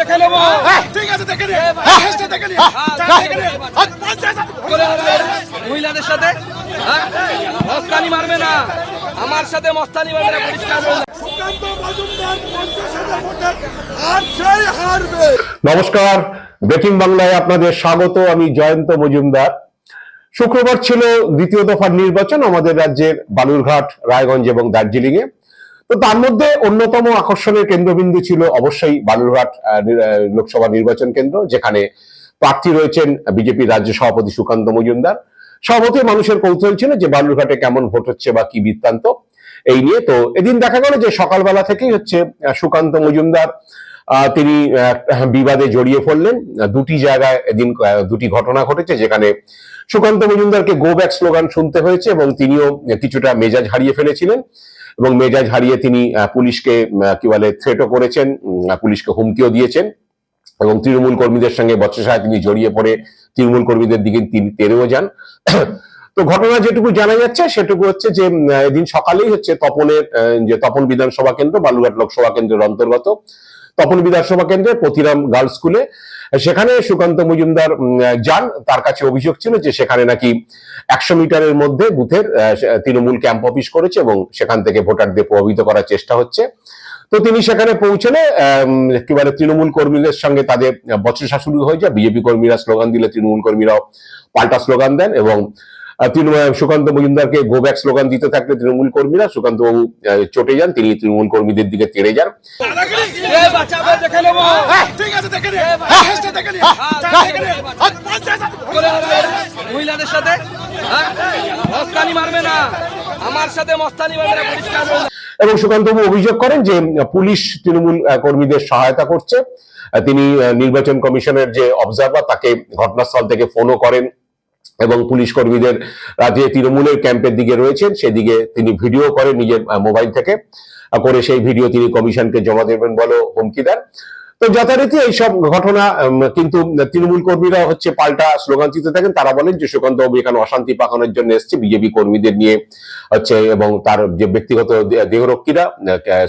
দেখে নেব। ঠিক আছে দেখে নে হেসটা দেখে নে দেখে নে পঞ্চায়েত করে হবে মহিলাদের সাথে হ্যাঁ? মস্তানি মারবে না। আমার সাথে মস্তানি মারবে না পরিষ্কার নমস্কার। ব্রেকিং বাংলায় আপনাদের স্বাগত। আমি জয়ন্ত মজুমদার। শুক্রবার ছিল দ্বিতীয় দফার নির্বাচন আমাদের রাজ্যের বালুরঘাট রায়গঞ্জ এবং দার্জিলিং এ তো তার মধ্যে অন্যতম আকর্ষণের কেন্দ্রবিন্দু ছিল অবশ্যই বালুরঘাট লোকসভা নির্বাচন কেন্দ্র, যেখানে প্রার্থী রয়েছেন বিজেপি রাজ্য সভাপতি সুকান্ত মজুমদার। সভাপতি মানুষের কৌতূহল ছিল যে বালুরঘাটে কেমন ভোট হচ্ছে বা কি বৃত্তান্ত, এই নিয়ে। তো এদিন দেখা গেল যে সকালবেলা থেকেই হচ্ছে সুকান্ত মজুমদার তিনি বিবাদে জড়িয়ে পড়লেন। দুটি জায়গায় এদিন দুটি ঘটনা ঘটেছে যেখানে সুকান্ত মজুমদারকে গো ব্যাক স্লোগান শুনতে হয়েছে এবং তিনিও কিছুটা মেজাজ হারিয়ে ফেলেছিলেন। এবং মেজাজ হারিয়ে তিনি পুলিশকে কি বলে থ্রেটও করেছেন পুলিশকে হুমকিও দিয়েছেন এবং তৃণমূল কর্মীদের সঙ্গে বচসায় তিনি জড়িয়ে পড়ে তৃণমূল কর্মীদের দিকে তিনি তেরেও যান। তো ঘটনা যেটুকু জানা যাচ্ছে, সেটুকু হচ্ছে যে এদিন সকালেই হচ্ছে তপনের যে তপন বিধানসভা কেন্দ্র বালুঘাট লোকসভা কেন্দ্রের অন্তর্গত। তপন বিধানসভা কেন্দ্রে প্রতিরাম গার্লস স্কুলে সেখানে সুকান্ত মজুমদার যান। তার কাছে অভিযোগ ছিল যে সেখানে নাকি একশো মিটারের মধ্যে বুথের তৃণমূল ক্যাম্প অফিস করেছে এবং সেখান থেকে ভোটারদের প্রভাবিত করার চেষ্টা হচ্ছে। তো তিনি সেখানে পৌঁছলে কি বলে তৃণমূল কর্মীদের সঙ্গে তাদের বচসা শুরু হয়ে যায়। বিজেপি কর্মীরা স্লোগান দিলে তৃণমূল কর্মীরাও পাল্টা স্লোগান দেন এবং তৃণমূল সুকান্ত মজুমদারকে গো ব্যাক স্লোগান দিতে থাকলে তৃণমূল কর্মীরা সুকান্ত বাবু চটে যান তিনি তৃণমূল কর্মীদের দিকে তেড়ে যান। মহিলাদের সাথে হ্যাঁ? মারবে না। আমার সাথে মস্তানি মারবে না। এবং সুকান্তবাবু অভিযোগ করেন যে পুলিশ তৃণমূল আহ, কর্মীদের সহায়তা করছে। তিনি আহ, নির্বাচন কমিশনের যে অবজারভার তাকে ঘটনাস্থল থেকে ফোনও করেন। এবং পুলিশ কর্মীদের যে তৃণমূলের ক্যাম্পের দিকে রয়েছেন, সেদিকে তিনি ভিডিও করেন নিজের মোবাইল থেকে। করে সেই ভিডিও তিনি কমিশনকে জমা দেবেন বলে হুমকি দেন। তো যথারীতি এইসব ঘটনা কিন্তু তৃণমূল কর্মীরা হচ্ছে পাল্টা স্লোগান দিতে থাকেন। তারা বলেন যে সুকান্ত বাবু এখানে অশান্তি পাকানোর জন্য এসছে। বিজেপি কর্মীদের নিয়ে হচ্ছে এবং তার যে ব্যক্তিগত দেহরক্ষীরা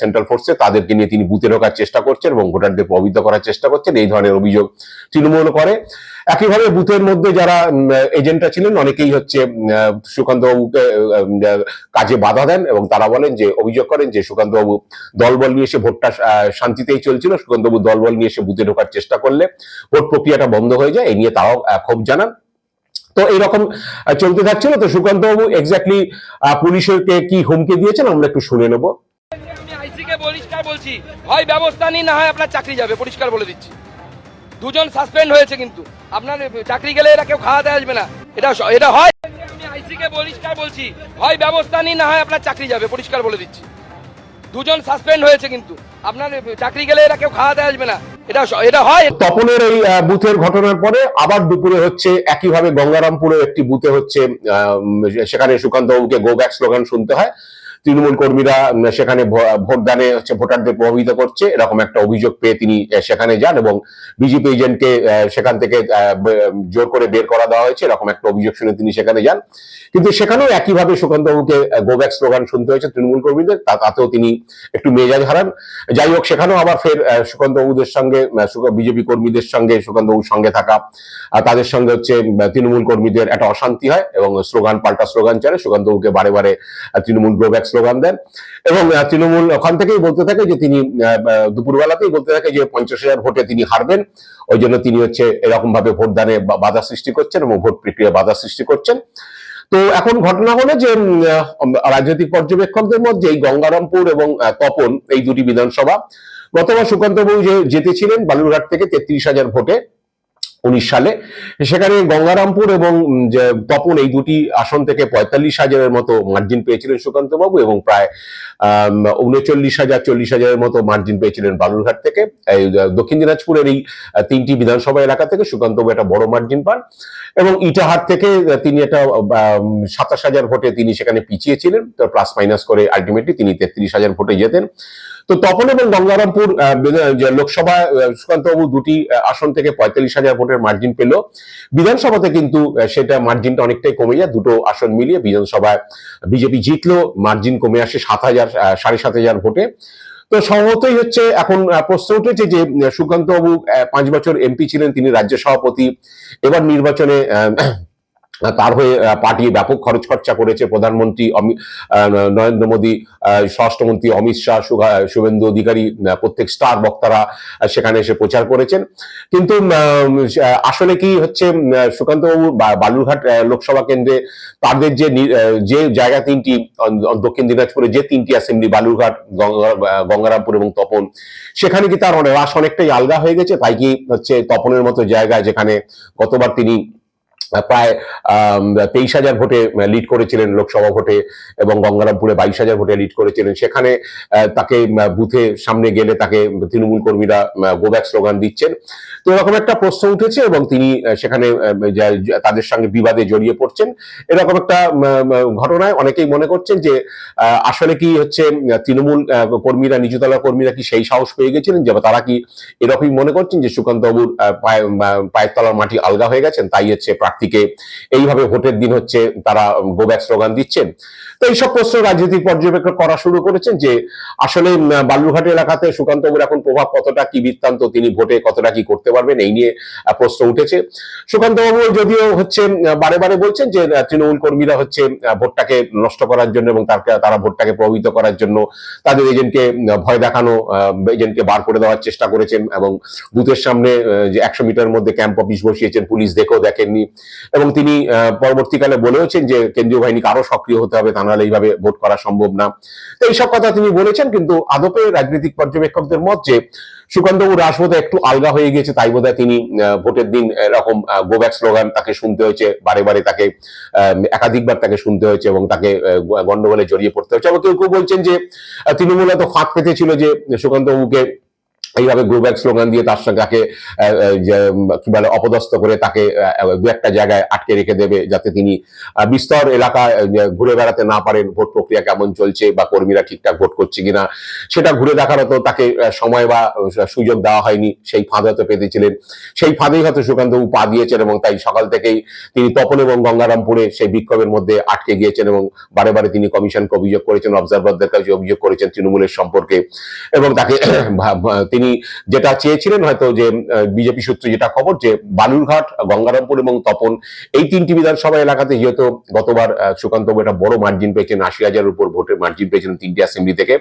সেন্ট্রাল ফোর্সে তাদেরকে নিয়ে তিনি বুথে ঢোকার চেষ্টা করছেন এবং ভোটারদের প্রভাবিত করার চেষ্টা করছেন। এই ধরনের অভিযোগ তৃণমূল করে। একইভাবে বুথের মধ্যে যারা এজেন্টরা ছিলেন, অনেকেই হচ্ছে সুকান্ত বাবুকে কাজে বাধা দেন এবং তারা বলেন যে, অভিযোগ করেন যে সুকান্ত বাবু দলবল নিয়ে এসে ভোটটা শান্তিতেই চলছিল। সুকান্ত বাবু দলবল নিয়ে এসে বুথে ঢোকার চেষ্টা করলে ভোট প্রক্রিয়াটা বন্ধ হয়ে যায় এই নিয়ে তারাও ক্ষোভ জানান। তো এইরকম চলতে থাকছিল। তো সুকান্ত বাবু এক্স্যাক্টলি পুলিশকে কি হুমকি দিয়েছেন আমরা একটু শুনে নেব। পরিষ্কার বলছি, হয় ব্যবস্থা নিন, না হয় আপনার চাকরি যাবে, পরিষ্কার বলে দিচ্ছি। দুজন সাসপেন্ড হয়েছে কিন্তু। আপনার চাকরি গেলে এরা কেউ খাওয়াতে আসবে না। এটা এটা হয়। আমি আইসি কে পরিষ্কার বলছি, হয় ব্যবস্থা নিন, না হয় আপনার চাকরি যাবে, পরিষ্কার বলে দিচ্ছি। দুজন সাসপেন্ড হয়েছে কিন্তু। আপনার চাকরি গেলে এরা কেউ খাওয়াতে আসবে না। এটা এটা হয়। তপনের এই বুথের ঘটনার পরে আবার দুপুরে হচ্ছে একইভাবে গঙ্গারামপুরে একটি বুথে হচ্ছে সেখানে সুকান্ত বাবুকে গো ব্যাক স্লোগান শুনতে হয়। তৃণমূল কর্মীরা সেখানে ভোটদানে হচ্ছে ভোটারদের প্রভাবিত করছে। এরকম একটা অভিযোগ পেয়ে তিনি সেখানে যান এবং বিজেপি এজেন্টকে সেখান থেকে জোর করে বের করা দেওয়া হয়েছে। এরকম একটা অভিযোগ শুনে তিনি সেখানে যান। কিন্তু সেখানেও একইভাবে সুকান্ত বাবুকে গো ব্যাক স্লোগান শুনতে হয়েছে তৃণমূল কর্মীদের। তাতেও তিনি একটু মেজাজ হারান। যাই হোক সেখানেও আবার ফের আহ, সুকান্ত বাবুদের সঙ্গে বিজেপি কর্মীদের সঙ্গে সুকান্ত বাবুর সঙ্গে থাকা তাদের সঙ্গে হচ্ছে তৃণমূল কর্মীদের একটা অশান্তি হয় এবং স্লোগান পাল্টা স্লোগান চলে। সুকান্ত বাবুকে বারে বারে তৃণমূল গ্রোব্যাক স্লোগান দেন। এবং তৃণমূল ওখান থেকেই বলতে থাকে যে তিনি দুপুরবেলাতেই বলতে থাকে যে পঞ্চাশ হাজার ভোটে তিনি হারবেন। ওই জন্য তিনি হচ্ছে এরকম ভাবে ভোটদানে বাধা সৃষ্টি করছেন এবং ভোট প্রক্রিয়া বাধা সৃষ্টি করছেন। তো এখন ঘটনা হলো যে রাজনৈতিক পর্যবেক্ষকদের মধ্যে এই গঙ্গারামপুর এবং তপন এই দুটি বিধানসভা, গতবার সুকান্ত বাবু যে জিতেছিলেন বালুরঘাট থেকে তেত্রিশ হাজার ভোটে উনিশ সালে। সেখানে গঙ্গারামপুর এবং তপন এই দুটি আসন থেকে পঁয়তাল্লিশ হাজারের মতো মার্জিন পেয়েছিলেন সুকান্ত বাবু এবং প্রায় উনচল্লিশ হাজার, চল্লিশ হাজারের মতো মার্জিন পেয়েছিলেন বালুরঘাট থেকে। এই দক্ষিণ দিনাজপুরের এই তিনটি বিধানসভা এলাকা থেকে সুকান্ত বাবু একটা বড় মার্জিন পান এবং ইটাহার থেকে তিনি একটা সাতাশ হাজার ভোটে তিনি সেখানে পিছিয়েছিলেন। প্লাস মাইনাস করে আলটিমেটলি তিনি তেত্রিশ হাজার ভোটে যেতেন তো তপন এবং গঙ্গারামপুর লোকসভা সুকান্তবাবু দুটি আসন থেকে পঁয়তাল্লিশ হাজার ভোটের মার্জিন পেল। বিধানসভাতে কিন্তু সেটা মার্জিনটা অনেকটাই কমে যায় দুটো আসন মিলিয়ে বিধানসভায় বিজেপি জিতলো মার্জিন কমে আসে সাত হাজার সাড়ে সাত হাজার ভোটে। তো স্বভাবতই হচ্ছে এখন প্রশ্ন উঠেছে যে সুকান্ত বাবু আহ, পাঁচ বছর এমপি ছিলেন তিনি রাজ্য সভাপতি এবার নির্বাচনে তার হয়ে পার্টি ব্যাপক খরচ খরচা করেছে প্রধানমন্ত্রী নরেন্দ্র মোদী স্বরাষ্ট্রমন্ত্রী অমিত শাহ শুভেন্দু অধিকারী প্রত্যেক স্টার বক্তারা সেখানে এসে প্রচার করেছেন। কিন্তু আসলে কি হচ্ছে সুকান্তবাবু বালুরঘাট লোকসভা কেন্দ্রে তাদের যে যে জায়গা তিনটি দক্ষিণ দিনাজপুরে যে তিনটি অ্যাসেম্বলি, বালুরঘাট গঙ্গারামপুর এবং তপন, সেখানে কি তার রাস অনেকটাই আলগা হয়ে গেছে? তাই কি হচ্ছে তপনের মতো জায়গায় যেখানে গতবার তিনি প্রায় তেইশ হাজার ভোটে লিড করেছিলেন লোকসভা ভোটে এবং গঙ্গারামপুরে বাইশ হাজার ভোটে লিড করেছিলেন। সেখানে তাকে বুথে সামনে গেলে তাকে তৃণমূল কর্মীরা গোব্যাক স্লোগান দিচ্ছেন। তো এরকম একটা প্রশ্ন উঠেছে এবং তিনি সেখানে তাদের সঙ্গে বিবাদে জড়িয়ে পড়ছেন। এরকম একটা ঘটনায় অনেকেই মনে করছেন যে আসলে কি হচ্ছে, তৃণমূল কর্মীরা, নিচুতলা কর্মীরা কি সেই সাহস পেয়ে গেছিলেন যে তারা কি এরকমই মনে করছেন যে, সুকান্তবাবুর পায়ের তলার মাটি আলগা হয়ে গেছেন, তাই হচ্ছে প্রার্থীকে। এইভাবে ভোটের দিন হচ্ছে তারা গোব্যাক স্লোগান দিচ্ছেন। তো এইসব প্রশ্ন রাজনৈতিক পর্যবেক্ষণ করা শুরু করেছেন যে আসলে বালুরঘাট এলাকাতে সুকান্ত বাবুর এখন প্রভাব কতটা, কি বৃত্তান্ত, তিনি ভোটে কতটা কি করতে পারবেন, এই নিয়ে প্রশ্ন উঠেছে। সুকান্ত বাবু যদিও হচ্ছে বারে বারে বলছেন যে তৃণমূল কর্মীরা হচ্ছে ভোটটাকে নষ্ট করার জন্য এবং তার, তারা ভোটটাকে প্রভাবিত করার জন্য তাদের এজেন্টকে ভয় দেখানো এজেন্টকে বার করে দেওয়ার চেষ্টা করেছেন এবং বুথের সামনে যে একশো মিটার মধ্যে ক্যাম্প অফিস বসিয়েছেন, পুলিশ দেখেও দেখেননি। এবং তিনি পরবর্তীকালে বলেওছেন যে, কেন্দ্রীয় বাহিনীকে আরও সক্রিয় হতে হবে, তা নাহলে এইভাবে ভোট করা সম্ভব না। তো এইসব কথা তিনি বলেছেন কিন্তু আদপে রাজনৈতিক পর্যবেক্ষকদের মত যে সুকান্তবাবু রাসবোধ একটু আলগা হয়ে গেছে তাই বোধহয় তিনি ভোটের দিন এরকম গোব্যাক স্লোগান তাকে শুনতে হয়েছে বারে বারে তাকে একাধিকবার তাকে শুনতে হয়েছে এবং তাকে গন্ডগোলে জড়িয়ে পড়তে হয়েছে। আবার কেউ কেউ বলছেন যে আহ, তৃণমূল এত ফাঁক পেতেছিল যে সুকান্তবাবুকে এইভাবে গ্রোব্যাক স্লোগান দিয়ে তার সঙ্গে তাকে কি বলে, অপদস্থ করে তাকে দু একটা জায়গায় আটকে রেখে দেবে যাতে তিনি বিস্তর যে, ঘুরে বেড়াতে না পারেন, ভোট প্রক্রিয়া কেমন চলছে বা কর্মীরা ঠিকঠাক ভোট করছে কিনা। সেটা ঘুরে দেখার তো তাকে সময় বা সুযোগ দেওয়া হয়নি। সেই ফাঁদে হয়তো পেতেছিলেন। সেই ফাঁদেই হয়তো সুকান্তবাবু পা দিয়েছেন এবং তাই সকাল থেকেই তিনি তপন এবং গঙ্গারামপুরে সেই বিক্ষোভের মধ্যে আটকে গিয়েছেন এবং বারে বারে তিনি কমিশনকে অভিযোগ করেছেন অবজারভারদের কাছে অভিযোগ করেছেন তৃণমূলের সম্পর্কে এবং তাকে, ভা- তিনি যেটা চেয়েছিলেন হয়তো যে বিজেপি সূত্রে যেটা খবর যে বালুরঘাট, গঙ্গারামপুর এবং তপন এই তিনটি বিধানসভা এলাকাতে যেহেতু গতবার সুকান্ত একটা বড় মার্জিন পেয়েছেন, আশি হাজার উপর ভোটের মার্জিন পেয়েছেন তিনটি অ্যাসেম্বলি থেকে।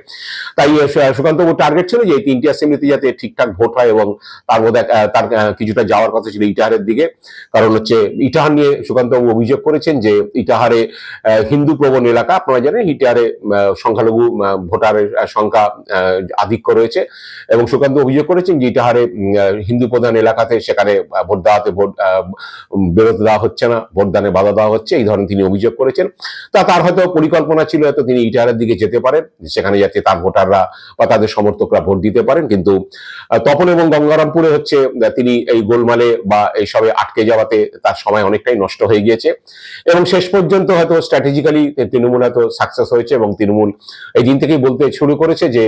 তাই সুকান্ত টার্গেট ছিল যে এই তিনটি অ্যাসেম্বলিতে যাতে ঠিকঠাক ভোট হয় এবং তার মধ্যে তার কিছুটা যাওয়ার কথা ছিল ইটাহারের দিকে। কারণ হচ্ছে ইটাহার নিয়ে সুকান্ত বাবু অভিযোগ করেছেন যে ইটাহারে হিন্দু প্রবণ এলাকা, আপনারা জানেন ইটাহারে সংখ্যালঘু ভোটারের সংখ্যা আধিক্য রয়েছে। এবং সুকান্ত অভিযোগ করেছেন যে ইটাহারে হিন্দু প্রধান এলাকাতে সেখানে ভোট দেওয়াতে ভোট বেরোতে দেওয়া হচ্ছে না ভোটদানে বাধা দেওয়া হচ্ছে, এই ধরনের তিনি অভিযোগ করেছেন। তা তার হয়তো পরিকল্পনা ছিল হয়তো তিনি ইটাহারের দিকে যেতে পারেন, সেখানে যাতে তার ভোটাররা বা তাদের সমর্থকরা ভোট দিতে পারেন, কিন্তু তপন এবং গঙ্গারামপুরে হচ্ছে তিনি এই গোলমালে বা এই সবে আটকে যাওয়াতে তার সময় অনেকটাই নষ্ট হয়ে গিয়েছে। এবং শেষ পর্যন্ত হয়তো স্ট্র্যাটেজিক্যালি তৃণমূল হয়তো সাকসেস হয়েছে এবং তৃণমূল এই দিন থেকেই বলতে শুরু করেছে যে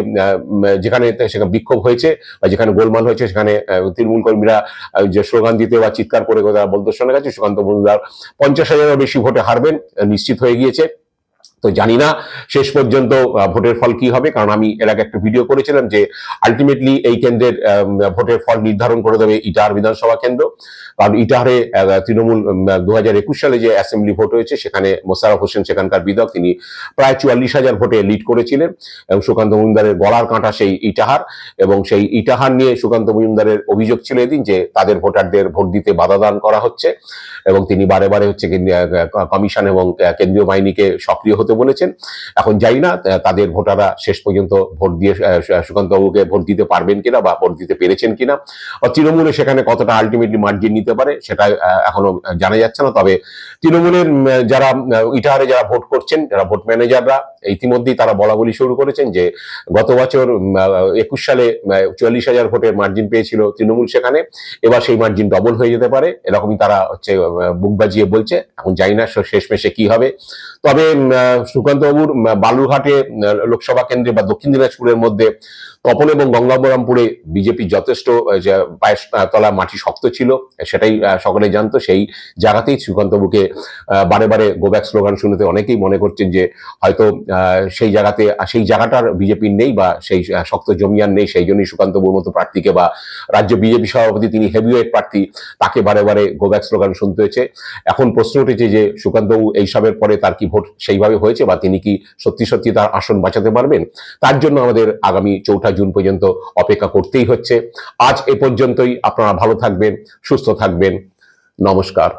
যেখানে সেখানে বিক্ষোভ হয়েছে বা যেখানে গোলমাল হয়েছে, সেখানে তৃণমূল কর্মীরা যে স্লোগান দিতে বা চিৎকার করে বলতে শোনা গেছে, সুকান্ত মজুমদার পঞ্চাশ হাজারের বেশি ভোটে হারবেন নিশ্চিত হয়ে গিয়েছে। তো জানি না শেষ পর্যন্ত ভোটের ফল কি হবে, কারণ আমি এর আগে একটা ভিডিও করেছিলাম যে আলটিমেটলি এই কেন্দ্রের ভোটের ফল নির্ধারণ করে দেবে ইটাহার বিধানসভা কেন্দ্র। কারণ ইটাহারে তৃণমূল দু হাজার একুশ সালে যে অ্যাসেম্বলি ভোট হয়েছে, সেখানে মোশারফ হোসেন সেখানকার বিধায়ক, তিনি প্রায় চুয়াল্লিশ হাজার ভোটে লিড করেছিলেন। এবং সুকান্ত মজুমদারের গলার কাঁটা সেই ইটাহার। এবং সেই ইটাহার নিয়ে সুকান্ত মজুমদারের অভিযোগ ছিল এদিন যে তাদের ভোটারদের ভোট দিতে বাধা দান করা হচ্ছে। এবং তিনি বারে বারে হচ্ছে কমিশন এবং কেন্দ্রীয় বাহিনীকে সক্রিয় হতে বলেছেন। এখন যাই না তাদের ভোটাররা শেষ পর্যন্ত ভোট দিয়ে সুকান্ত বাবুকে ভোট দিতে পারবেন কিনা বা ভোট দিতে পেরেছেন কিনা তৃণমূলে সেখানে কতটা আলটিমেটলি মার্জিন নিতে পারে সেটা এখনও জানা যাচ্ছে না। তবে তৃণমূলের যারা ইটাহারে যারা ভোট করছেন, যারা ভোট ম্যানেজাররা, ইতিমধ্যেই তারা বলা বলি শুরু করেছেন যে গত বছর একুশ সালে চুয়াল্লিশ হাজার ভোটের মার্জিন পেয়েছিল তৃণমূল সেখানে, এবার সেই মার্জিন ডবল হয়ে যেতে পারে। এরকমই তারা হচ্ছে বুক বাজিয়ে বলছে। এখন জানি না, শেষমেশে কি হবে? তবে সুকান্ত বাবুর বালুরঘাটে লোকসভা কেন্দ্রে বা দক্ষিণ দিনাজপুরের মধ্যে তপন এবং গঙ্গাবরামপুরে বিজেপি যথেষ্ট পায়ের তলা মাটি শক্ত ছিল সেটাই সকলে জানতো। সেই জায়গাতেই আহ, বারে বারে গোব্যাক স্লোগান শুনতে অনেকেই মনে করছেন যে হয়তো সেই জায়গাতে সেই জায়গাটার বিজেপির নেই বা সেই শক্ত জমিয়ান নেই সেই জন্যই সুকান্তবাবুর মতো প্রার্থীকে বা রাজ্য বিজেপি সভাপতি তিনি হেভিওয়েট প্রার্থী তাকে বারে বারে গোব্যাক স্লোগান শুনতে হয়েছে। এখন প্রশ্ন উঠেছে যে সুকান্তবাবু এইসবের পরে তার কি ভোট সেইভাবে হয়েছে বা তিনি কি সত্যি সত্যি তার আসন বাঁচাতে পারবেন? তার জন্য আমাদের আগামী চৌঠা জুন পর্যন্ত অপেক্ষা করতেই হচ্ছে। আজ এ পর্যন্তই। আপনারা ভালো থাকবেন সুস্থ থাকবেন। নমস্কার।